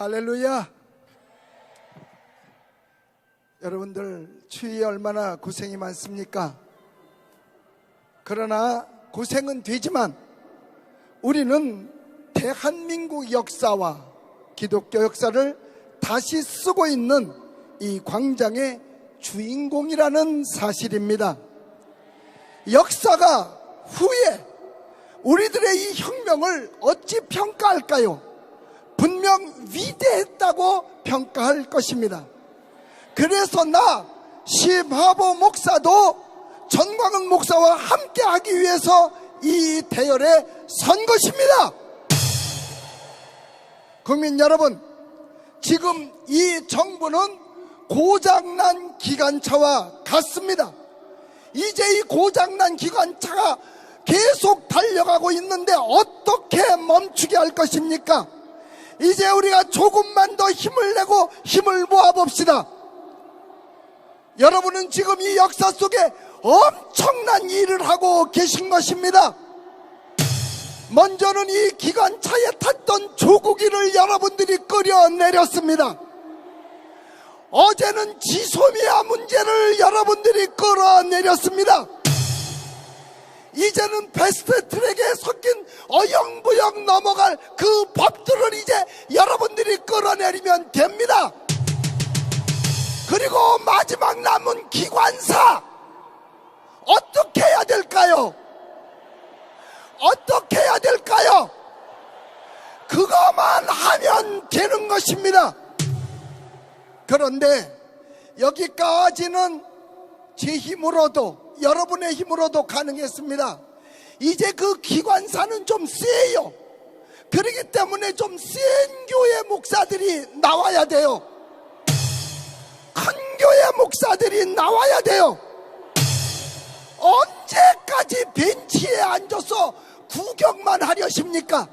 할렐루야. 여러분들 추위에 얼마나 고생이 많습니까? 그러나 고생은 되지만 우리는 대한민국 역사와 기독교 역사를 다시 쓰고 있는 이 광장의 주인공이라는 사실입니다. 역사가 후에 우리들의 이 혁명을 어찌 평가할까요? 분명 위대했다고 평가할 것입니다. 그래서 나 심하보 목사도 전광훈 목사와 함께 하기 위해서 이 대열에 선 것입니다. 국민 여러분, 지금 이 정부는 고장난 기관차와 같습니다. 이제 이 고장난 기관차가 계속 달려가고 있는데 어떻게 멈추게 할 것입니까? 이제 우리가 조금만 더 힘을 내고 힘을 모아봅시다. 여러분은 지금 이 역사 속에 엄청난 일을 하고 계신 것입니다. 먼저는 이 기관차에 탔던 조국이를 여러분들이 끌어내렸습니다. 어제는 지소미아 문제를 여러분들이 끌어내렸습니다. 이제는 베스트 트랙에 섞인 어영부영 넘어갈 그 법 내리면 됩니다. 그리고 마지막 남은 기관사 어떻게 해야 될까요? 어떻게 해야 될까요? 그것만 하면 되는 것입니다. 그런데 여기까지는 제 힘으로도 여러분의 힘으로도 가능했습니다. 이제 그 기관사는 좀 세요. 그렇기 때문에 좀 센 교회 목사들이 나와야 돼요. 큰 교회 목사들이 나와야 돼요. 언제까지 벤치에 앉아서 구경만 하려십니까?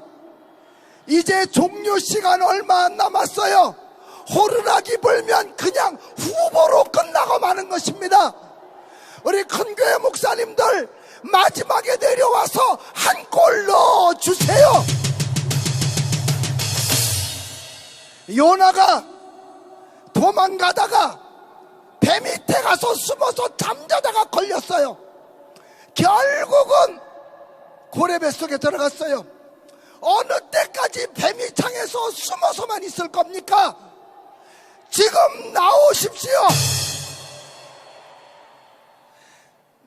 이제 종료 시간 얼마 안 남았어요. 호루라기 불면 그냥 후보로 끝나고 마는 것입니다. 우리 큰 교회 목사님들 마지막에 내려와서 한 골 넣어 주세요. 요나가 도망가다가 배 밑에 가서 숨어서 잠자다가 걸렸어요. 결국은 고래배 속에 들어갔어요. 어느 때까지 뱀이 창에서 숨어서만 있을 겁니까? 지금 나오십시오.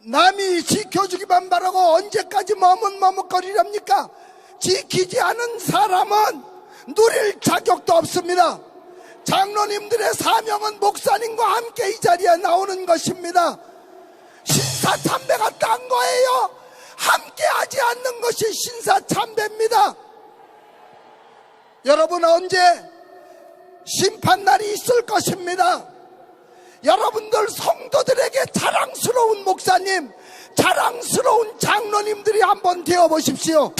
남이 지켜주기만 바라고 언제까지 머뭇머뭇거리렵니까? 지키지 않은 사람은 누릴 자격도 없습니다. 장로님들의 사명은 목사님과 함께 이 자리에 나오는 것입니다. 신사참배가 딴 거예요. 함께 하지 않는 것이 신사참배입니다. 여러분 언제 심판날이 있을 것입니다. 여러분들 성도들에게 자랑스러운 목사님, 자랑스러운 장로님들이 한번 되어 보십시오.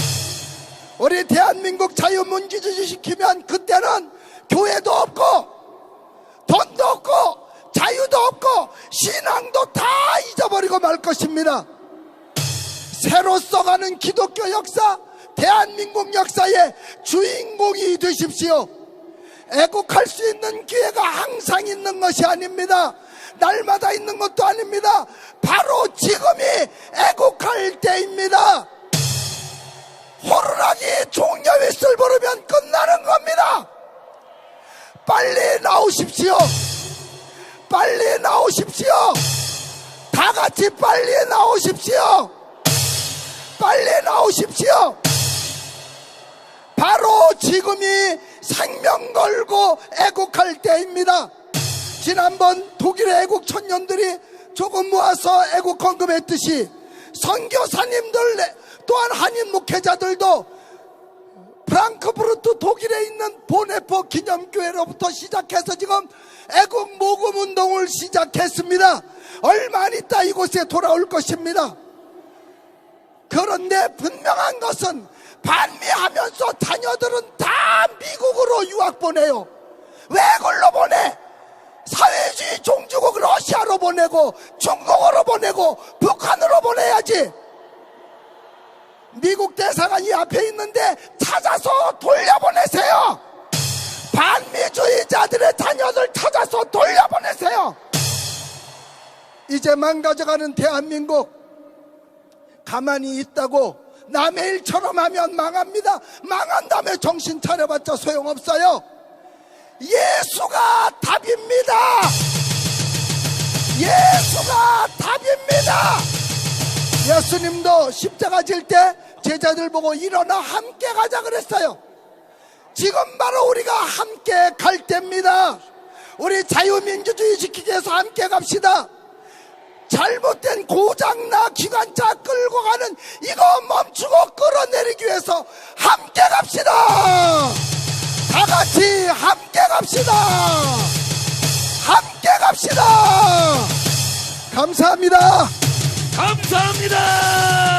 우리 대한민국 자유민주주의 시키면 그때는 교회도 없고 돈도 없고 자유도 없고 신앙도 다 잊어버리고 말 것입니다. 새로 써가는 기독교 역사, 대한민국 역사의 주인공이 되십시오. 애국할 수 있는 기회가 항상 있는 것이 아닙니다. 날마다 있는 것도 아닙니다. 바로 지금이 애국할 때입니다. 종려 휘슬 부르면 끝나는 겁니다. 빨리 나오십시오. 빨리 나오십시오. 다 같이 빨리 나오십시오. 빨리 나오십시오. 바로 지금이 생명 걸고 애국할 때입니다. 지난번 독일의 애국 청년들이 조금 모아서 애국 헌금했듯이 선교사님들 또한 한인 목회자들도 프랑크푸르트 독일에 있는 보네포 기념교회로부터 시작해서 지금 애국 모금 운동을 시작했습니다. 얼마 안 있다 이곳에 돌아올 것입니다. 그런데 분명한 것은 반미하면서 자녀들은 다 미국으로 유학 보내요. 왜 걸로 보내? 사회주의 종주국 러시아로 보내고 중국으로 보내고 북한으로 보내야지. 미국 대사관이 앞에 있는데 찾아서 돌려보내세요. 반미주의자들의 자녀들 찾아서 돌려보내세요. 이제 망가져가는 대한민국 가만히 있다고 남의 일처럼 하면 망합니다. 망한 다음에 정신 차려봤자 소용없어요. 예수가 답입니다. 예수가 답입니다. 예수님도 십자가 질 때 제자들 보고 일어나 함께 가자 그랬어요. 지금 바로 우리가 함께 갈 때입니다. 우리 자유민주주의 지키기 위해서 함께 갑시다. 잘못된 고장나 기관차 끌고 가는 이거 멈추고 끌어내리기 위해서 함께 갑시다. 다 같이 함께 갑시다. 함께 갑시다. 감사합니다. 감사합니다.